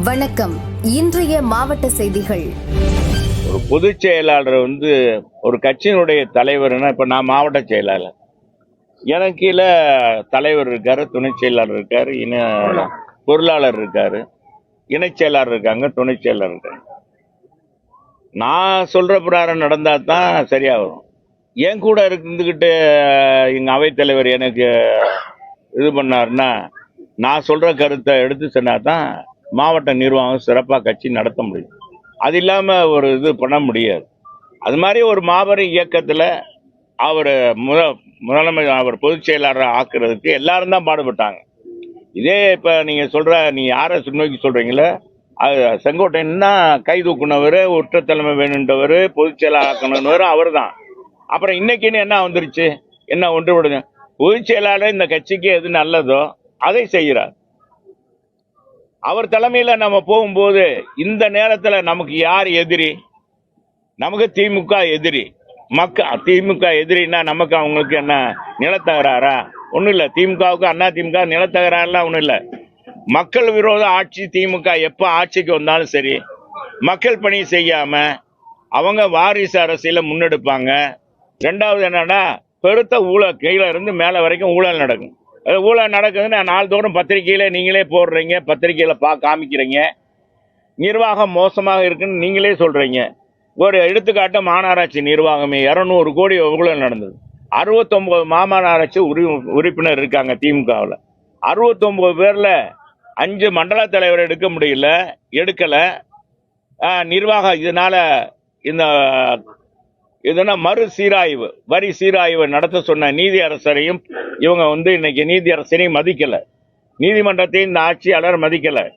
வணக்கம். இன்றைய மாவட்ட செய்திகள். ஒரு பொதுச் செயலாளர் வந்து ஒரு கட்சியினுடைய தலைவர்னா இப்போ நான் மாவட்ட செயலாளர். எனக்கு கீழே தலைவர் இருக்காரு துணை செயலாளர் இருக்காரு இன பொருளாளர் இருக்காரு இணைச் செயலாளர் இருக்காங்க துணை செயலாளர் இருக்காங்க. நான் சொல்ற பிரகாரம் நடந்தா தான் சரியா வரும் என் கூட இருந்துக்கிட்டு எங்க அவைத்தலைவர் எனக்கு இது பண்ணாருன்னா நான் சொல்ற கருத்தை எடுத்து சொன்னா தான் மாவட்ட நிர்வாகம் சிறப்பாக கட்சி நடத்த முடியும். அது இல்லாமல் ஒரு இது பண்ண முடியாது. அது மாதிரி ஒரு மாபெரும் இயக்கத்தில் அவர் முத முதலமை அவர் பொதுச் செயலாளர் ஆக்குறதுக்கு எல்லாரும் தான் பாடுபட்டாங்க. இதே இப்போ நீங்கள் சொல்கிற நீ யாரை நோக்கி சொல்கிறீங்களோ அது செங்கோட்டையன் தான் கை தூக்குனவர் உற்றத்தலைமை வேணுன்றவர் பொதுச் செயலாளர் ஆக்கணுன்றவர் அவர் தான் அப்புறம் இன்னைக்குன்னு என்ன வந்துருச்சு? என்ன ஒன்றுபடுது? பொதுச் செயலாளர் இந்த கட்சிக்கு எது நல்லதோ அதை செய்கிறார். அவர் தலைமையில் நம்ம போகும்போது இந்த நேரத்தில் நமக்கு யார் எதிரி? நமக்கு திமுக எதிரி. மக்க திமுக எதிரின்னா நமக்கு அவங்களுக்கு என்ன? நிலத்தகராறா? ஒன்றும் இல்லை. திமுகவுக்கு அண்ணா திமுக நிலத்தகராறுலாம் ஒன்றும் இல்லை. மக்கள் விரோத ஆட்சி திமுக எப்போ ஆட்சிக்கு வந்தாலும் சரி மக்கள் பணி செய்யாமல் அவங்க வாரிசு அரசியல முன்னெடுப்பாங்க. ரெண்டாவது என்னன்னா பெருத்த ஊழல் கீழே இருந்து மேலே வரைக்கும் ஊழல் நடக்கும். ஊழல் நடக்குதுன்னு நாள்தோறும் பத்திரிகையில் நீங்களே போடுறீங்க பத்திரிகையில் பா காமிக்கிறீங்க. நிர்வாகம் மோசமாக இருக்குன்னு நீங்களே சொல்கிறீங்க ஒரு எடுத்துக்காட்டு மாநகராட்சி நிர்வாகமே. இரநூறு கோடி ஊழல் நடந்தது. அறுபத்தொம்போது மாநகராட்சி உரி உறுப்பினர் இருக்காங்க திமுகவில். அறுபத்தொம்போது பேரில் அஞ்சு மண்டல தலைவர் எடுக்க முடியல எடுக்கலை. நிர்வாகம் இதனால் இந்த இதுனா மறு சீராய்வு. வரி சீராய்வு நடத்த சொன்ன நீதி அரசரையும் இவங்க வந்து இன்னைக்கு நீதி அரசரையும் மதிக்கல. நீதிமன்றத்தையும் இந்த ஆட்சியாளர் மதிக்கல.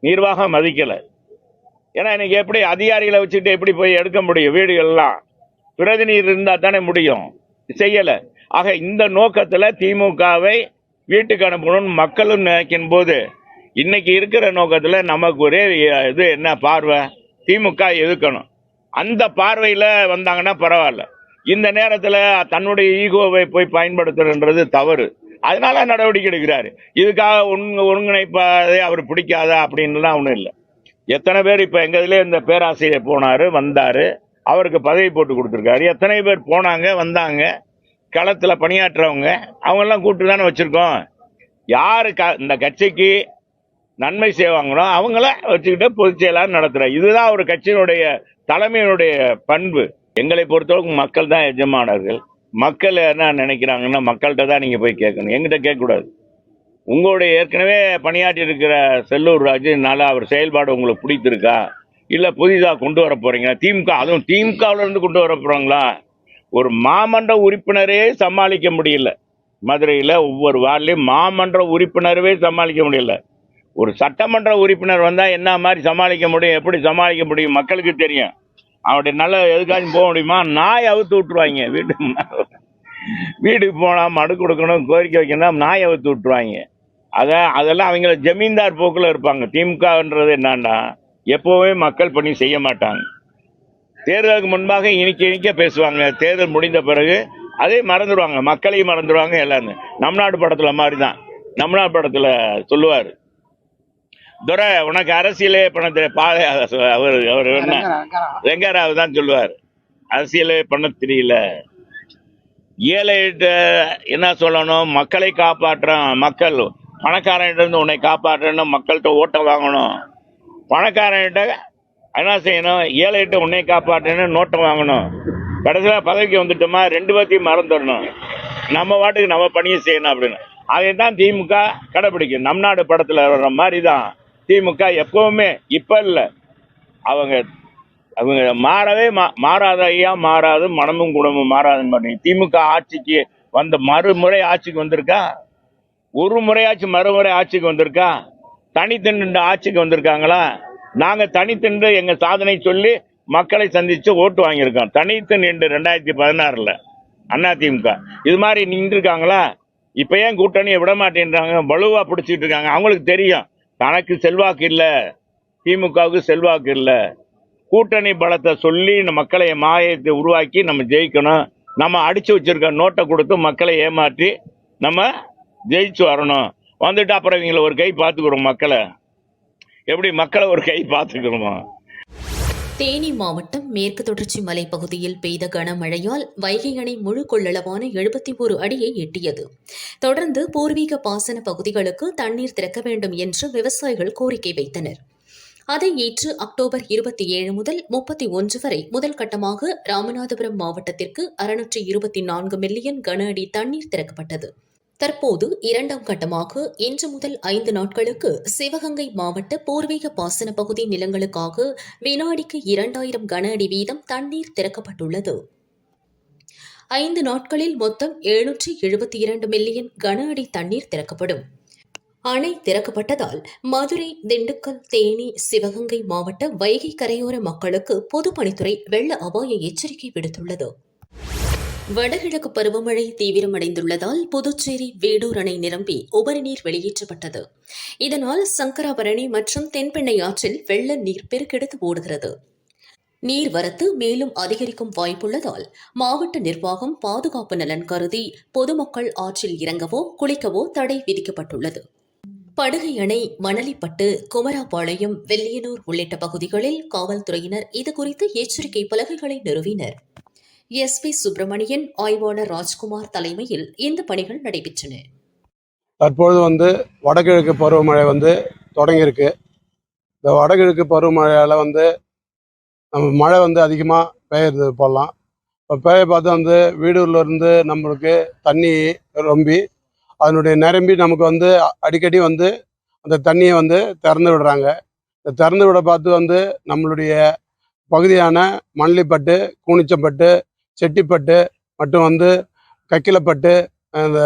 நிர்வாகம் மதிக்கல. ஏன்னா இன்னைக்கு எப்படி அதிகாரிகளை வச்சுட்டு எப்படி போய் எடுக்க முடியும் வீடுகள்லாம்? பிரதிநிதி இருந்தா தானே முடியும். செய்யல. ஆக இந்த நோக்கத்துல திமுகவை வீட்டுக்கு அனுப்பணும்னு மக்களும் நினைக்கும் போது இன்னைக்கு இருக்கிற நோக்கத்துல நமக்கு ஒரே இது என்ன பார்வை? திமுக எதுக்கணும்? அந்த பார்வையில் வந்தாங்கன்னா பரவாயில்ல. இந்த நேரத்தில் தன்னுடைய ஈகோவை போய் பயன்படுத்துறன்றது தவறு. அதனால நடவடிக்கை எடுக்கிறாரு. இதுக்காக ஒருங்க ஒருங்கிணைப்பதை அவர் பிடிக்காதா அப்படின்லாம் ஒன்றும் இல்லை. எத்தனை பேர் இப்போ எங்க இந்த பேராசிரியர் போனார் வந்தார். அவருக்கு பதவி போட்டு கொடுத்துருக்காரு. எத்தனை பேர் போனாங்க வந்தாங்க. களத்தில் பணியாற்றுறவங்க அவங்கெல்லாம் கூப்பிட்டு தானே வச்சுருக்கோம். யாரு க- இந்த கட்சிக்கு நன்மை செய்வாங்களோ அவங்கள வச்சுக்கிட்டு பொதுச் செயலாளர் நடத்துகிறேன் இதுதான் ஒரு கட்சியினுடைய தலைமையினுடைய பண்பு. எங்களை பொறுத்தவரைக்கும் மக்கள் தான் எஜமானர்கள். மக்கள் என்ன நினைக்கிறாங்கன்னா மக்கள்கிட்ட தான் நீங்கள் போய் கேட்கணும். எங்கிட்ட கேட்கக்கூடாது. உங்களுடைய ஏற்கனவே பணியாற்றி இருக்கிற செல்லூர் ராஜுனால அவர் செயல்பாடு உங்களுக்கு பிடித்திருக்கா? இல்லை புதிதாக கொண்டு வர போகிறீங்களா திமுக அதுவும் திமுகவிலேருந்து கொண்டு வர போகிறாங்களா ஒரு மாமன்ற உறுப்பினரே சமாளிக்க முடியல. மதுரையில் ஒவ்வொரு வார்டிலையும் மாமன்ற உறுப்பினரவே சமாளிக்க முடியல. ஒரு சட்டமன்ற உறுப்பினர் வந்தால் என்ன மாதிரி சமாளிக்க முடியும் எப்படி சமாளிக்க முடியும் மக்களுக்கு தெரியும். அவருடைய நல்ல எதுக்காச்சும் போக முடியுமா? நாய் அவுத்து விட்டுருவாங்க. வீட்டுக்கு வீட்டுக்கு போனால் மடு கொடுக்கணும் கோரிக்கை வைக்கணும் நாய் அவுத்து விட்டுருவாங்க. அதை அதெல்லாம் அவங்கள ஜமீன்தார் போக்கில் இருப்பாங்க. திமுகன்றது என்னன்னா எப்போவுமே மக்கள் பணி செய்ய மாட்டாங்க. தேர்தலுக்கு முன்பாக இனிக்க இனிக்க பேசுவாங்க. தேர்தல் முடிந்த பிறகு அதே மறந்துடுவாங்க. மக்களையும் மறந்துடுவாங்க எல்லாருமே. நம் நாடு படத்தில் மாதிரி தான் நம் நாடு படத்தில் சொல்லுவார். துரை உனக்கு அரசியலே பணத்தை பாதை அவர் அவர் என்ன? வெங்கராவ் தான் சொல்லுவார். அரசியலே பண்ண தெரியல. ஏழைகிட்ட என்ன சொல்லணும்? மக்களை காப்பாற்றான் மக்கள் பணக்காரன்கிட்ட இருந்து உன்னை காப்பாற்றணும். மக்கள்கிட்ட ஓட்டை வாங்கணும். பணக்காரன்கிட்ட என்ன செய்யணும்? ஏழைகிட்ட உன்னை காப்பாற்றணும் நோட்டை வாங்கணும். கடைசியில் பதவிக்கு வந்துட்டோமா? ரெண்டு பேர்த்தையும் மறந்துடணும். நம்ம வாட்டுக்கு நம்ம பணியை செய்யணும் அப்படின்னு. அதை தான் திமுக கடைபிடிக்கும். நம் நாடு படத்தில் வர்ற மாதிரி தான் திமுக எப்பவுமே இப்போ இல்லை. அவங்க அவங்க மாறவே மா- மாறாத ஐயா மாறாது மனமும் குணமும் மாறாதுன்னு பண்ணி திமுக ஆட்சிக்கு வந்த மறுமுறை ஆட்சிக்கு வந்திருக்கா? ஒரு முறையாச்சும் மறுமுறை ஆட்சிக்கு வந்திருக்கா? தனித்தின்று ஆட்சிக்கு வந்திருக்காங்களா? நாங்க தனித்தின்று எங்க சாதனை சொல்லி மக்களை சந்திச்சு ஓட்டு வாங்கியிருக்கோம். தனித்து நின்று ரெண்டாயிரத்தி பதினாறுல அண்ணா திமுக. இது மாதிரி நின்றுருக்காங்களா? இப்ப ஏன் கூட்டணியை விட மாட்டேன்றாங்க? வலுவா பிடிச்சிட்டு இருக்காங்க. அவங்களுக்கு தெரியும். தனக்கு செல்வாக்கு இல்லை திமுகவுக்கு செல்வாக்கு இல்லை கூட்டணி பலத்தை சொல்லி இந்த மக்களை மாயத்தை உருவாக்கி நம்ம ஜெயிக்கணும். நம்ம அடித்து வச்சிருக்க நோட்டை கொடுத்து மக்களை ஏமாற்றி நம்ம ஜெயிச்சு வரணும். வந்துட்டு அப்புறம் இவங்களை ஒரு கை பார்த்துக்கிறோம் மக்களை. எப்படி மக்களை ஒரு கை பார்த்துக்கணுமா தேனி மாவட்டம் மேற்கு தொடர்ச்சி மலைப்பகுதியில் பெய்த கனமழையால் வைகை அணை முழு கொள்ளளவான எழுபத்தி ஒரு அடியை எட்டியது. தொடர்ந்து பூர்வீக பாசன பகுதிகளுக்கு தண்ணீர் திறக்க வேண்டும் என்று விவசாயிகள் கோரிக்கை வைத்தனர். அதை ஏற்று அக்டோபர் இருபத்தி ஏழு முதல் முப்பத்தி ஒன்று வரை முதல் கட்டமாக ராமநாதபுரம் மாவட்டத்திற்கு அறுநூற்றி இருபத்தி நான்கு மில்லியன் கன அடி தண்ணீர் திறக்கப்பட்டது. தற்போது இரண்டாம் கட்டமாக இன்று முதல் ஐந்து நாட்களுக்கு சிவகங்கை மாவட்ட பூர்வீக பாசன பகுதி நிலங்களுக்காக வினாடிக்கு இரண்டாயிரம் கன அடி வீதம் தண்ணீர் திறக்கப்பட்டுள்ளது. ஐந்து நாட்களில் மொத்தம் எழுநூற்றி எழுபத்தி இரண்டு மில்லியன் கன அடி தண்ணீர் திறக்கப்படும். அணை திறக்கப்பட்டதால் மதுரை திண்டுக்கல் தேனி சிவகங்கை மாவட்ட வைகை கரையோர மக்களுக்கு பொதுப்பணித்துறை வெள்ள அபாய எச்சரிக்கை விடுத்துள்ளது. வடகிழக்கு பருவமழை தீவிரமடைந்துள்ளதால் புதுச்சேரி வேடூர் அணை நிரம்பி உபரிநீர் வெளியேற்றப்பட்டது. இதனால் சங்கராபரணி மற்றும் தென்பெண்ணை ஆற்றில் வெள்ள நீர் பெருக்கெடுத்து ஓடுகிறது. நீர்வரத்து மேலும் அதிகரிக்கும் வாய்ப்புள்ளதால் மாவட்ட நிர்வாகம் பாதுகாப்பு நலன் கருதி பொதுமக்கள் ஆற்றில் இறங்கவோ குளிக்கவோ தடை விதிக்கப்பட்டுள்ளது. படுகை அணை மணலிப்பட்டு குமராபாளையம் வெள்ளியனூர் உள்ளிட்ட பகுதிகளில் காவல்துறையினர் இதுகுறித்து எச்சரிக்கை பலகைகளை நிறுவினர். எஸ் பி சுப்பிரமணியன் ஆய்வாளர் ராஜ்குமார் தலைமையில் இந்த பணிகள் நடைபெற்றன. தற்பொழுது வந்து வடகிழக்கு பருவமழை வந்து தொடங்கியிருக்கு. இந்த வடகிழக்கு பருவமழையால் வந்து நம்ம மழை வந்து அதிகமாக பெய்யுறது போடலாம் இப்போ பெய்ய பார்த்து வந்து வீடூர்ல நம்மளுக்கு தண்ணி ரொம்பி அதனுடைய நிரம்பி நமக்கு வந்து அடிக்கடி வந்து அந்த தண்ணியை வந்து திறந்து விடுறாங்க. இந்த திறந்து விட பார்த்து வந்து நம்மளுடைய பகுதியான மணலிப்பட்டு கூனிச்சம்பட்டு செட்டிப்பட்டு மற்றும் வந்து கக்கிலப்பட்டு அந்த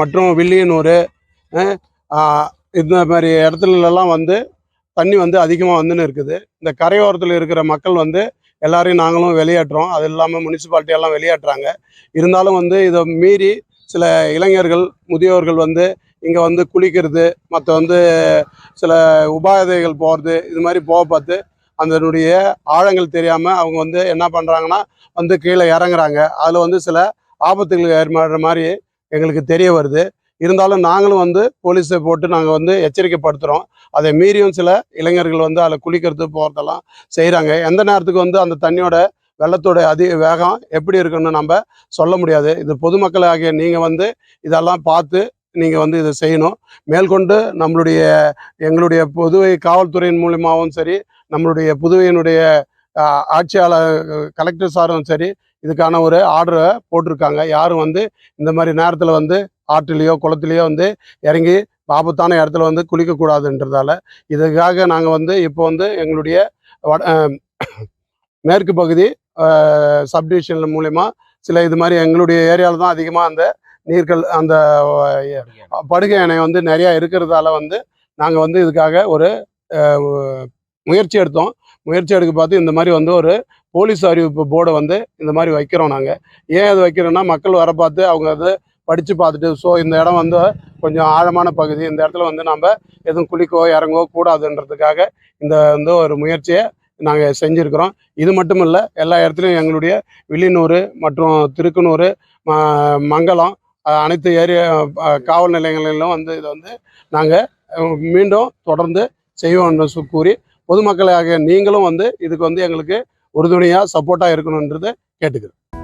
மற்றும் வில்லியனூர் இந்த மாதிரி இடத்துலலாம் வந்து தண்ணி வந்து அதிகமாக வந்துன்னு இருக்குது. இந்த கரையோரத்தில் இருக்கிற மக்கள் வந்து எல்லாரையும் நாங்களும் வெளியேற்றுறோம் அது இல்லாமல் முனிசிபாலிட்டி எல்லாம் வெளியேற்றுறாங்க இருந்தாலும் வந்து இதை மீறி சில இளைஞர்கள் முதியோர்கள் வந்து இங்கே வந்து குளிக்கிறது மற்ற வந்து சில உபாதைகள் போகிறது இது மாதிரி போக பார்த்து அதனுடைய ஆழங்கள் தெரியாமல் அவங்க வந்து என்ன பண்ணுறாங்கன்னா வந்து கீழே இறங்குறாங்க. அதில் வந்து சில ஆபத்துகள் ஏற்படுற மாதிரி எங்களுக்கு தெரிய வருது. இருந்தாலும் நாங்களும் வந்து போலீஸை போட்டு நாங்கள் வந்து எச்சரிக்கைப்படுத்துகிறோம் அதை மீறியும் சில இளைஞர்கள் வந்து அதில் குளிக்கிறது போகிறதெல்லாம் செய்கிறாங்க எந்த நேரத்துக்கு வந்து அந்த தண்ணியோட வெள்ளத்தோட அதிக வேகம் எப்படி இருக்குன்னு நம்ம சொல்ல முடியாது. இது பொதுமக்கள் ஆகிய நீங்கள் வந்து இதெல்லாம் பார்த்து நீங்கள் வந்து இதை செய்யணும். மேற்கொண்டு நம்மளுடைய எங்களுடைய புதுவை காவல்துறையின் மூலியமாகவும் சரி நம்மளுடைய புதுவையினுடைய ஆட்சியாளர் கலெக்டர் சாரும் சரி இதுக்கான ஒரு ஆர்டரை போட்டிருக்காங்க. யாரும் வந்து இந்த மாதிரி நேரத்தில் வந்து ஆற்றிலேயோ குளத்துலேயோ வந்து இறங்கி ஆபத்தான இடத்துல வந்து குளிக்கக்கூடாதுன்றதால இதுக்காக நாங்கள் வந்து இப்போ வந்து எங்களுடைய வட மேற்கு பகுதி சப்டிவிஷன் மூலயமா சில இது மாதிரி எங்களுடைய ஏரியாவில் தான் அதிகமாக அந்த நீர்கள் அந்த படுகை அணை. வந்து நிறையா இருக்கிறதால வந்து நாங்கள் வந்து இதுக்காக ஒரு முயற்சி எடுத்தோம். முயற்சி எடுக்க பார்த்து இந்த மாதிரி வந்து ஒரு போலீஸ் அறிவிப்பு போர்டை வந்து இந்த மாதிரி வைக்கிறோம் நாங்கள் ஏன் அது வைக்கிறோன்னா மக்கள் வர பார்த்து அவங்க அது படித்து பார்த்துட்டு ஸோ இந்த இடம் வந்து கொஞ்சம் ஆழமான பகுதி. இந்த இடத்துல வந்து நம்ம எதுவும் குளிக்கவோ இறங்கவோ கூடாதுன்றதுக்காக இந்த வந்து ஒரு முயற்சியை நாங்கள் செஞ்சுருக்கிறோம். இது மட்டும் இல்லை எல்லா இடத்துலையும் எங்களுடைய வில்லியனூர் மற்றும் திருக்கனூர் மங்கலம் அனைத்து ஏரியா காவல் நிலையங்களிலும் வந்து இதை வந்து நாங்கள் மீண்டும் தொடர்ந்து செய்வோம்னு என்று கூறி பொதுமக்களாக நீங்களும் வந்து இதுக்கு வந்து எங்களுக்கு உறுதுணையாக சப்போர்ட்டாக இருக்கணுன்றதை கேட்டுக்கிறேன்